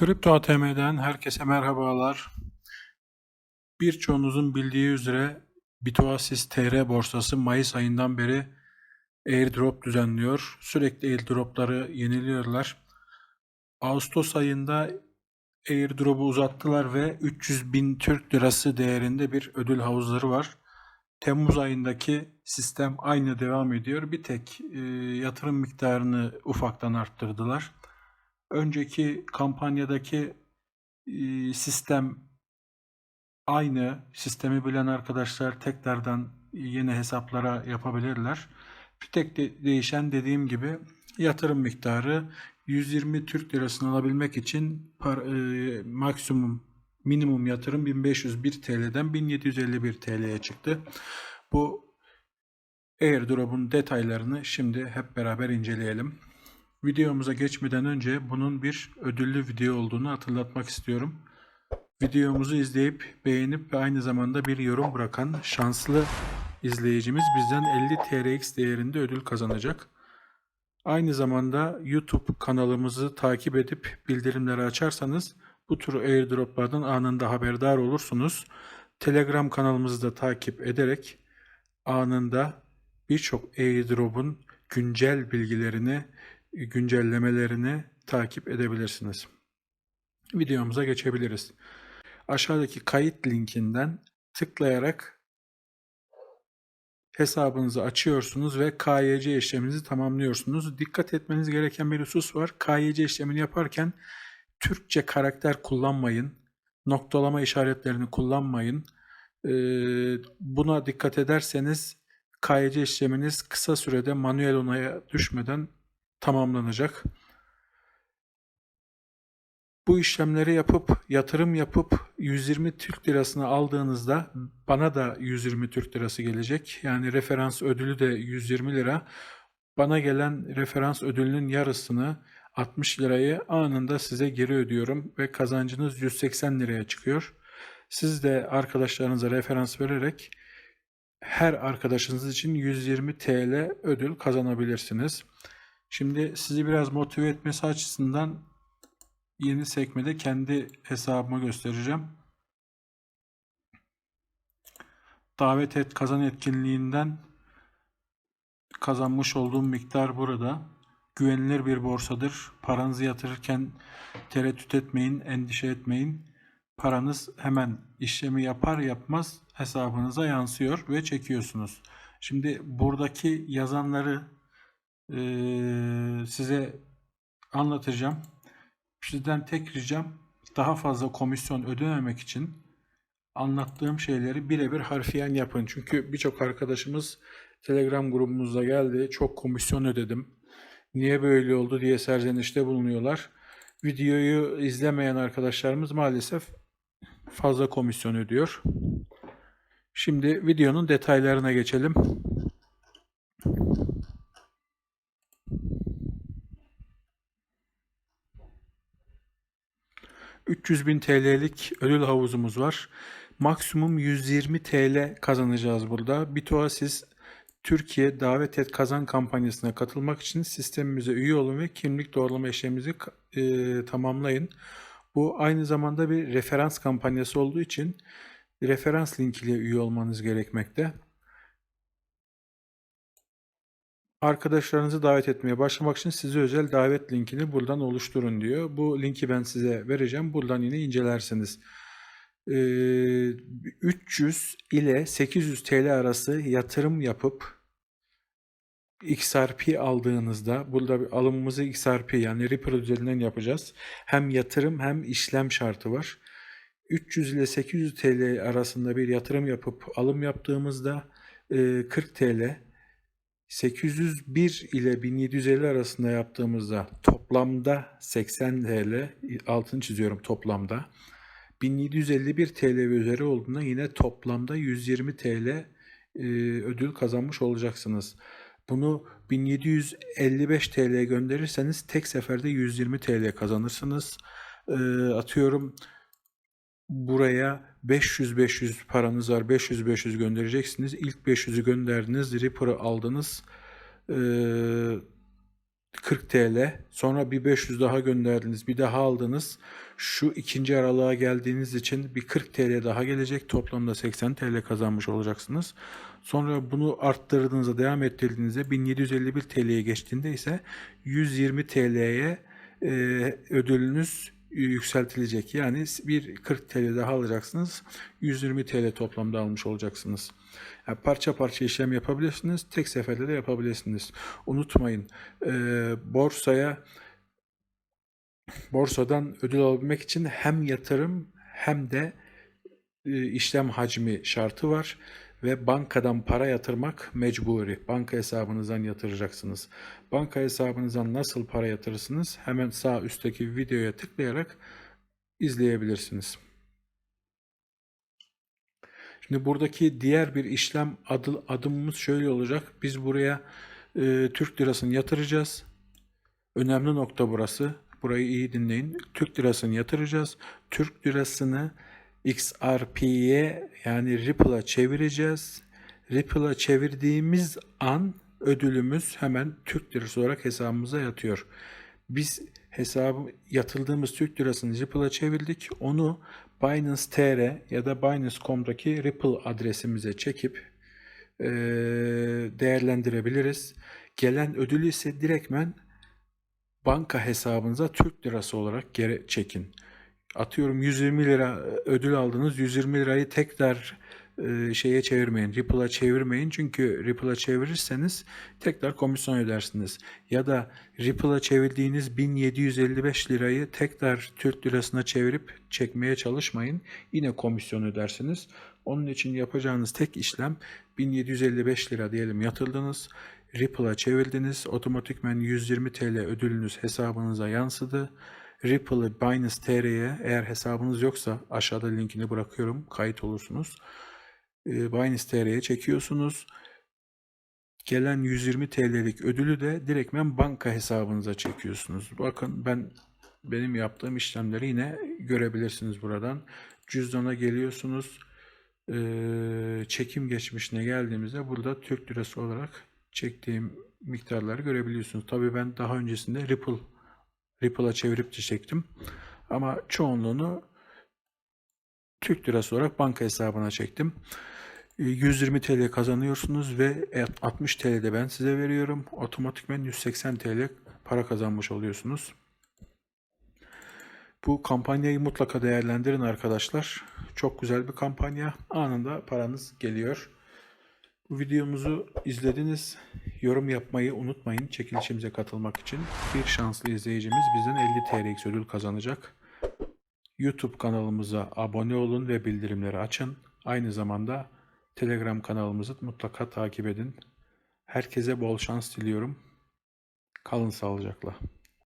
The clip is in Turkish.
Kripto ATM'den herkese merhabalar. Birçoğunuzun bildiği üzere Bitoasis TR borsası Mayıs ayından beri airdrop düzenliyor. Sürekli airdropları yeniliyorlar. Ağustos ayında airdrop'u uzattılar ve 300 bin Türk lirası değerinde bir ödül havuzları var. Temmuz ayındaki sistem aynı devam ediyor. Bir tek e, yatırım miktarını ufaktan arttırdılar. Önceki kampanyadaki e, sistem aynı. Sistemi bilen arkadaşlar tekrardan yeni hesaplara yapabilirler. Bir tek de değişen dediğim gibi yatırım miktarı 120 Türk lirasını alabilmek için par, e, maksimum minimum yatırım 1501 TL'den 1751 TL'ye çıktı. Bu airdrop'un detaylarını şimdi hep beraber inceleyelim. Videomuza geçmeden önce bunun bir ödüllü video olduğunu hatırlatmak istiyorum. Videomuzu izleyip beğenip ve aynı zamanda bir yorum bırakan şanslı izleyicimiz bizden 50 TRX değerinde ödül kazanacak. Aynı zamanda YouTube kanalımızı takip edip bildirimleri açarsanız bu tür airdroplardan anında haberdar olursunuz. Telegram kanalımızı da takip ederek anında birçok airdrop'un güncel bilgilerini, güncellemelerini takip edebilirsiniz. Videomuza geçebiliriz. Aşağıdaki kayıt linkinden tıklayarak hesabınızı açıyorsunuz ve KYC işleminizi tamamlıyorsunuz. Dikkat etmeniz gereken bir husus var. KYC işlemini yaparken Türkçe karakter kullanmayın. Noktalama işaretlerini kullanmayın. Ee, buna dikkat ederseniz KYC işleminiz kısa sürede manuel onaya düşmeden tamamlanacak. Bu işlemleri yapıp yatırım yapıp 120 Türk lirasını aldığınızda bana da 120 Türk lirası gelecek. Yani referans ödülü de 120 lira. Bana gelen referans ödülünün yarısını 60 lirayı anında size geri ödüyorum ve kazancınız 180 liraya çıkıyor. Siz de arkadaşlarınıza referans vererek her arkadaşınız için 120 TL ödül kazanabilirsiniz. Şimdi sizi biraz motive etmesi açısından yeni sekmede kendi hesabımı göstereceğim. Davet et kazan etkinliğinden kazanmış olduğum miktar burada. Güvenilir bir borsadır. Paranızı yatırırken tereddüt etmeyin, endişe etmeyin. Paranız hemen işlemi yapar yapmaz hesabınıza yansıyor ve çekiyorsunuz. Şimdi buradaki yazanları e, size anlatacağım. Sizden tek ricam daha fazla komisyon ödememek için anlattığım şeyleri birebir harfiyen yapın. Çünkü birçok arkadaşımız Telegram grubumuzda geldi. Çok komisyon ödedim. Niye böyle oldu diye serzenişte bulunuyorlar. Videoyu izlemeyen arkadaşlarımız maalesef fazla komisyon ödüyor. Şimdi videonun detaylarına geçelim. 300 bin TL'lik ödül havuzumuz var. Maksimum 120 TL kazanacağız burada. Bitoasis Türkiye Davet Et Kazan kampanyasına katılmak için sistemimize üye olun ve kimlik doğrulama işlemimizi e, tamamlayın. Bu aynı zamanda bir referans kampanyası olduğu için referans link ile üye olmanız gerekmekte. Arkadaşlarınızı davet etmeye başlamak için size özel davet linkini buradan oluşturun diyor. Bu linki ben size vereceğim. Buradan yine incelersiniz. Ee, 300 ile 800 TL arası yatırım yapıp XRP aldığınızda burada bir alımımızı XRP yani Ripple üzerinden yapacağız. Hem yatırım hem işlem şartı var. 300 ile 800 TL arasında bir yatırım yapıp alım yaptığımızda 40 TL 801 ile 1750 arasında yaptığımızda toplamda 80 TL, altını çiziyorum toplamda. 1751 TL üzeri olduğunda yine toplamda 120 TL e, ödül kazanmış olacaksınız. Bunu 1755 TL gönderirseniz tek seferde 120 TL kazanırsınız. E, atıyorum buraya 500-500 paranız var. 500-500 göndereceksiniz. İlk 500'ü gönderdiniz. Reaper'ı aldınız. Ee, 40 TL. Sonra bir 500 daha gönderdiniz. Bir daha aldınız. Şu ikinci aralığa geldiğiniz için bir 40 TL daha gelecek. Toplamda 80 TL kazanmış olacaksınız. Sonra bunu arttırdığınızda, devam ettirdiğinizde 1751 TL'ye geçtiğinde ise 120 TL'ye e, ödülünüz yükseltilecek. Yani bir 40 TL daha alacaksınız. 120 TL toplamda almış olacaksınız. Yani parça parça işlem yapabilirsiniz. Tek seferde de yapabilirsiniz. Unutmayın e, borsaya borsadan ödül alabilmek için hem yatırım hem de e, işlem hacmi şartı var ve bankadan para yatırmak mecburi. Banka hesabınızdan yatıracaksınız. Banka hesabınızdan nasıl para yatırırsınız? Hemen sağ üstteki videoya tıklayarak izleyebilirsiniz. Şimdi buradaki diğer bir işlem adı, adımımız şöyle olacak. Biz buraya e, Türk lirasını yatıracağız. Önemli nokta burası. Burayı iyi dinleyin. Türk lirasını yatıracağız. Türk lirasını XRP'ye yani Ripple'a çevireceğiz. Ripple'a çevirdiğimiz an ödülümüz hemen Türk lirası olarak hesabımıza yatıyor. Biz hesabı yatıldığımız Türk lirasını Ripple'a çevirdik. Onu Binance TR ya da Binance.com'daki Ripple adresimize çekip eee, değerlendirebiliriz. Gelen ödülü ise direktmen banka hesabınıza Türk lirası olarak geri çekin. Atıyorum 120 lira ödül aldınız. 120 lirayı tekrar e, şeye çevirmeyin. Ripple'a çevirmeyin. Çünkü Ripple'a çevirirseniz tekrar komisyon ödersiniz. Ya da Ripple'a çevirdiğiniz 1755 lirayı tekrar Türk lirasına çevirip çekmeye çalışmayın. Yine komisyon ödersiniz. Onun için yapacağınız tek işlem 1755 lira diyelim yatırdınız. Ripple'a çevirdiniz. Otomatikmen 120 TL ödülünüz hesabınıza yansıdı. Ripple'ı Binance TR'ye eğer hesabınız yoksa aşağıda linkini bırakıyorum. Kayıt olursunuz. Ee, Binance TR'ye çekiyorsunuz. Gelen 120 TL'lik ödülü de direktmen banka hesabınıza çekiyorsunuz. Bakın ben benim yaptığım işlemleri yine görebilirsiniz buradan. Cüzdana geliyorsunuz. Ee, çekim geçmişine geldiğimizde burada Türk lirası olarak çektiğim miktarları görebiliyorsunuz. Tabii ben daha öncesinde Ripple Ripple'a çevirip çektim. Ama çoğunluğunu Türk lirası olarak banka hesabına çektim. E, 120 TL kazanıyorsunuz ve 60 TL de ben size veriyorum. Otomatikmen 180 TL para kazanmış oluyorsunuz. Bu kampanyayı mutlaka değerlendirin arkadaşlar. Çok güzel bir kampanya. Anında paranız geliyor. Bu videomuzu izlediniz. Yorum yapmayı unutmayın çekilişimize katılmak için. Bir şanslı izleyicimiz bizden 50 TLX ödül kazanacak. YouTube kanalımıza abone olun ve bildirimleri açın. Aynı zamanda Telegram kanalımızı mutlaka takip edin. Herkese bol şans diliyorum. Kalın sağlıcakla.